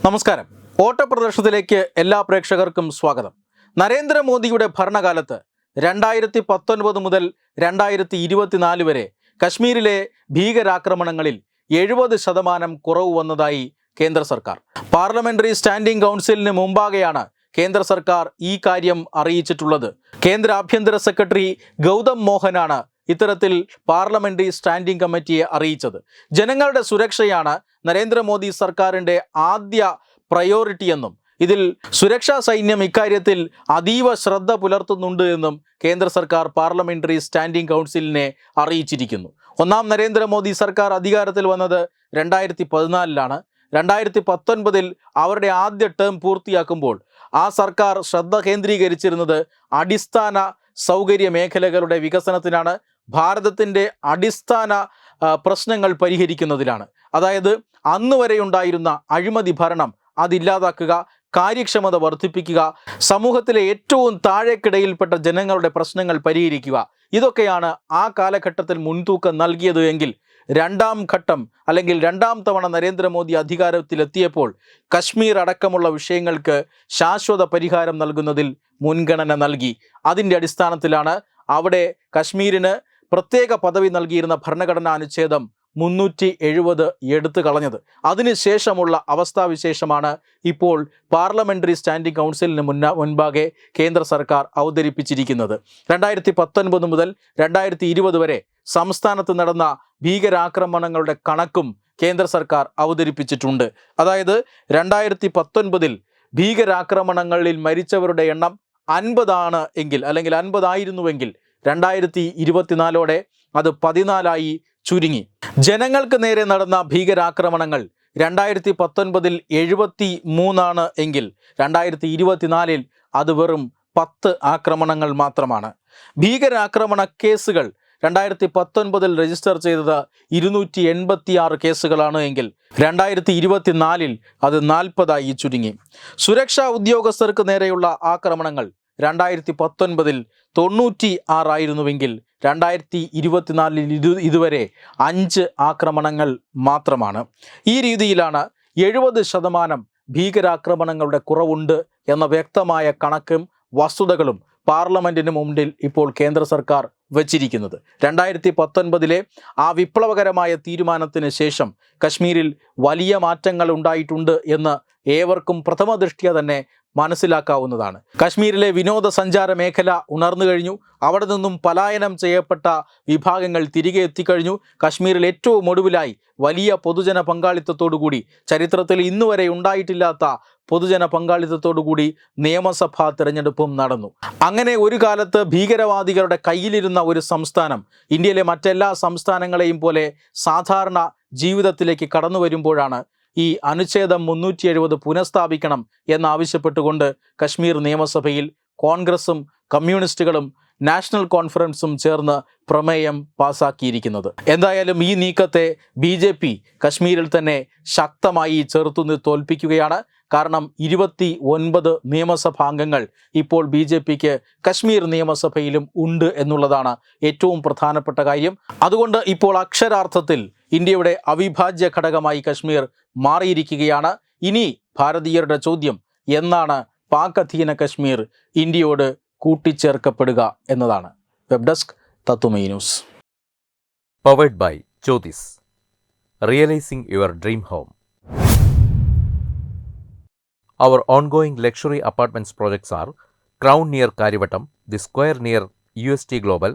നമസ്കാരം. ഓട്ടപ്രദർശനത്തിലേക്ക് എല്ലാ പ്രേക്ഷകർക്കും സ്വാഗതം. നരേന്ദ്രമോദിയുടെ ഭരണകാലത്ത് രണ്ടായിരത്തി പത്തൊൻപത് മുതൽ രണ്ടായിരത്തി ഇരുപത്തിനാല് വരെ കശ്മീരിലെ ഭീകരാക്രമണങ്ങളിൽ എഴുപത് ശതമാനം കുറവ് വന്നതായി കേന്ദ്ര സർക്കാർ. പാർലമെന്ററി സ്റ്റാൻഡിംഗ് കൗൺസിലിന് മുമ്പാകെയാണ് കേന്ദ്ര സർക്കാർ ഈ കാര്യം അറിയിച്ചിട്ടുള്ളത്. കേന്ദ്ര ആഭ്യന്തര സെക്രട്ടറി ഗൗതം മോഹനാണ് ഇത്തരത്തിൽ പാർലമെന്ററി സ്റ്റാൻഡിംഗ് കമ്മിറ്റിയെ അറിയിച്ചത്. ജനങ്ങളുടെ സുരക്ഷയാണ് നരേന്ദ്രമോദി സർക്കാരിന്റെ ആദ്യ പ്രയോറിറ്റിയെന്നും ഇതിൽ സുരക്ഷാ സൈന്യം ഇക്കാര്യത്തിൽ അതീവ ശ്രദ്ധ പുലർത്തുന്നുണ്ട് എന്നും കേന്ദ്ര സർക്കാർ പാർലമെന്ററി സ്റ്റാൻഡിംഗ് കൗൺസിലിനെ അറിയിച്ചിരിക്കുന്നു. ഒന്നാം നരേന്ദ്രമോദി സർക്കാർ അധികാരത്തിൽ വന്നത് രണ്ടായിരത്തി പതിനാലിലാണ് രണ്ടായിരത്തി പത്തൊൻപതിൽ അവരുടെ ആദ്യ ടേം പൂർത്തിയാക്കുമ്പോൾ ആ സർക്കാർ ശ്രദ്ധ കേന്ദ്രീകരിച്ചിരുന്നത് അടിസ്ഥാന സൗകര്യ മേഖലകളുടെ വികസനത്തിനാണ്. ഭാരതത്തിന്റെ അടിസ്ഥാന പ്രശ്നങ്ങൾ പരിഹരിക്കുന്നതിലാണ്. അതായത് അന്ന് വരെ ഉണ്ടായിരുന്ന അഴിമതി ഭരണം അതില്ലാതാക്കുക കാര്യക്ഷമത വർദ്ധിപ്പിക്കുക സമൂഹത്തിലെ ഏറ്റവും താഴേക്കിടയിൽപ്പെട്ട ജനങ്ങളുടെ പ്രശ്നങ്ങൾ പരിഹരിക്കുക. ഇതൊക്കെയാണ് ആ കാലഘട്ടത്തിൽ മുൻതൂക്കം നൽകിയത് എങ്കിൽ രണ്ടാം ഘട്ടം അല്ലെങ്കിൽ രണ്ടാം തവണ നരേന്ദ്രമോദി അധികാരത്തിലെത്തിയപ്പോൾ കശ്മീർ അടക്കമുള്ള വിഷയങ്ങൾക്ക് ശാശ്വത പരിഹാരം നൽകുന്നതിൽ മുൻഗണന നൽകി. അതിന്റെ അടിസ്ഥാനത്തിലാണ് അവിടെ കശ്മീരിന് പ്രത്യേക പദവി നൽകിയിരുന്ന ഭരണഘടനാ അനുച്ഛേദം മുന്നൂറ്റി എഴുപത് എടുത്തു കളഞ്ഞത്. അതിനുശേഷമുള്ള അവസ്ഥാവിശേഷമാണ് ഇപ്പോൾ പാർലമെന്ററി സ്റ്റാൻഡിംഗ് കൗൺസിലിന് മുന്ന മുൻപാകെ കേന്ദ്ര സർക്കാർ അവതരിപ്പിച്ചിരിക്കുന്നത്. രണ്ടായിരത്തി പത്തൊൻപത് മുതൽ രണ്ടായിരത്തി ഇരുപത് വരെ സംസ്ഥാനത്ത് നടന്ന ഭീകരാക്രമണങ്ങളുടെ കണക്കും കേന്ദ്ര സർക്കാർ അവതരിപ്പിച്ചിട്ടുണ്ട്. അതായത് രണ്ടായിരത്തി പത്തൊൻപതിൽ ഭീകരാക്രമണങ്ങളിൽ മരിച്ചവരുടെ എണ്ണം അൻപതാണ് എങ്കിൽ അല്ലെങ്കിൽ അൻപതായിരുന്നുവെങ്കിൽ രണ്ടായിരത്തി ഇരുപത്തിനാലോടെ അത് പതിനാലായി ചുരുങ്ങി. ജനങ്ങൾക്ക് നേരെ നടന്ന ഭീകരാക്രമണങ്ങൾ രണ്ടായിരത്തി പത്തൊൻപതിൽ എഴുപത്തി മൂന്നാണ് എങ്കിൽ രണ്ടായിരത്തി ഇരുപത്തിനാലിൽ അത് വെറും പത്ത് ആക്രമണങ്ങൾ മാത്രമാണ്. ഭീകരാക്രമണ കേസുകൾ രണ്ടായിരത്തി പത്തൊൻപതിൽ രജിസ്റ്റർ ചെയ്തത് ഇരുന്നൂറ്റി എൺപത്തി ആറ് കേസുകളാണ് എങ്കിൽ രണ്ടായിരത്തി ഇരുപത്തിനാലിൽ അത് നാൽപ്പതായി ചുരുങ്ങി. സുരക്ഷാ ഉദ്യോഗസ്ഥർക്ക് നേരെയുള്ള ആക്രമണങ്ങൾ രണ്ടായിരത്തി പത്തൊൻപതിൽ തൊണ്ണൂറ്റി ആറായിരുന്നുവെങ്കിൽ രണ്ടായിരത്തി ഇരുപത്തിനാലിൽ ഇത് ഇതുവരെ അഞ്ച് ആക്രമണങ്ങൾ മാത്രമാണ്. ഈ രീതിയിലാണ് എഴുപത് ശതമാനം ഭീകരാക്രമണങ്ങളുടെ കുറവുണ്ട് എന്ന വ്യക്തമായ കണക്കും വസ്തുതകളും പാർലമെന്റിന് മുമ്പിൽ ഇപ്പോൾ കേന്ദ്ര സർക്കാർ വച്ചിരിക്കുന്നത്. രണ്ടായിരത്തി പത്തൊൻപതിലെ ആ വിപ്ലവകരമായ തീരുമാനത്തിന് ശേഷം കശ്മീരിൽ വലിയ മാറ്റങ്ങൾ ഉണ്ടായിട്ടുണ്ട് എന്ന് ഏവർക്കും പ്രഥമ ദൃഷ്ടിയ തന്നെ മനസ്സിലാക്കാവുന്നതാണ്. കശ്മീരിലെ വിനോദസഞ്ചാര മേഖല ഉണർന്നു കഴിഞ്ഞു. അവിടെ നിന്നും പലായനം ചെയ്യപ്പെട്ട വിഭാഗങ്ങൾ തിരികെ എത്തിക്കഴിഞ്ഞു. കശ്മീരിൽ ഏറ്റവും ഒടുവിലായി വലിയ പൊതുജന പങ്കാളിത്തത്തോടുകൂടി ചരിത്രത്തിൽ ഇന്നുവരെ ഉണ്ടായിട്ടില്ലാത്ത പൊതുജന പങ്കാളിത്തത്തോടുകൂടി നിയമസഭാ തിരഞ്ഞെടുപ്പും നടന്നു. അങ്ങനെ ഒരു കാലത്ത് ഭീകരവാദികളുടെ കയ്യിലിരുന്ന ഒരു സംസ്ഥാനം ഇന്ത്യയിലെ മറ്റെല്ലാ സംസ്ഥാനങ്ങളെയും പോലെ സാധാരണ ജീവിതത്തിലേക്ക് കടന്നു വരുമ്പോഴാണ് ഈ അനുച്ഛേദം മുന്നൂറ്റി എഴുപത് പുനഃസ്ഥാപിക്കണം എന്നാവശ്യപ്പെട്ടുകൊണ്ട് കശ്മീർ നിയമസഭയിൽ കോൺഗ്രസും കമ്മ്യൂണിസ്റ്റുകളും നാഷണൽ കോൺഫറൻസും ചേർന്ന് പ്രമേയം പാസാക്കിയിരിക്കുന്നത്. എന്തായാലും ഈ നീക്കത്തെ ബി ജെ പി കശ്മീരിൽ തന്നെ ശക്തമായി ചെറുത്തുനിന്ന് തോൽപ്പിക്കുകയാണ്. കാരണം ഇരുപത്തി ഒൻപത് നിയമസഭാംഗങ്ങൾ ഇപ്പോൾ ബി ജെ പിക്ക് കശ്മീർ നിയമസഭയിലും ഉണ്ട് എന്നുള്ളതാണ് ഏറ്റവും പ്രധാനപ്പെട്ട കാര്യം. അതുകൊണ്ട് ഇപ്പോൾ അക്ഷരാർത്ഥത്തിൽ ഇന്ത്യയുടെ അവിഭാജ്യ ഘടകമായി കശ്മീർ മാറിയിരിക്കുകയാണ്. ഇനി ഭാരതീയരുടെ ചോദ്യം എന്നാണ് പാക് അധീന കശ്മീർ ഇന്ത്യയോട് കൂട്ടിച്ചേർക്കപ്പെടുക എന്നതാണ്. വെബ് ഡെസ്ക് തത്തുമൈ news. Powered by Jyothis realising your dream home our ongoing luxury apartments projects are crown near Kariavattom the square near U S T Crown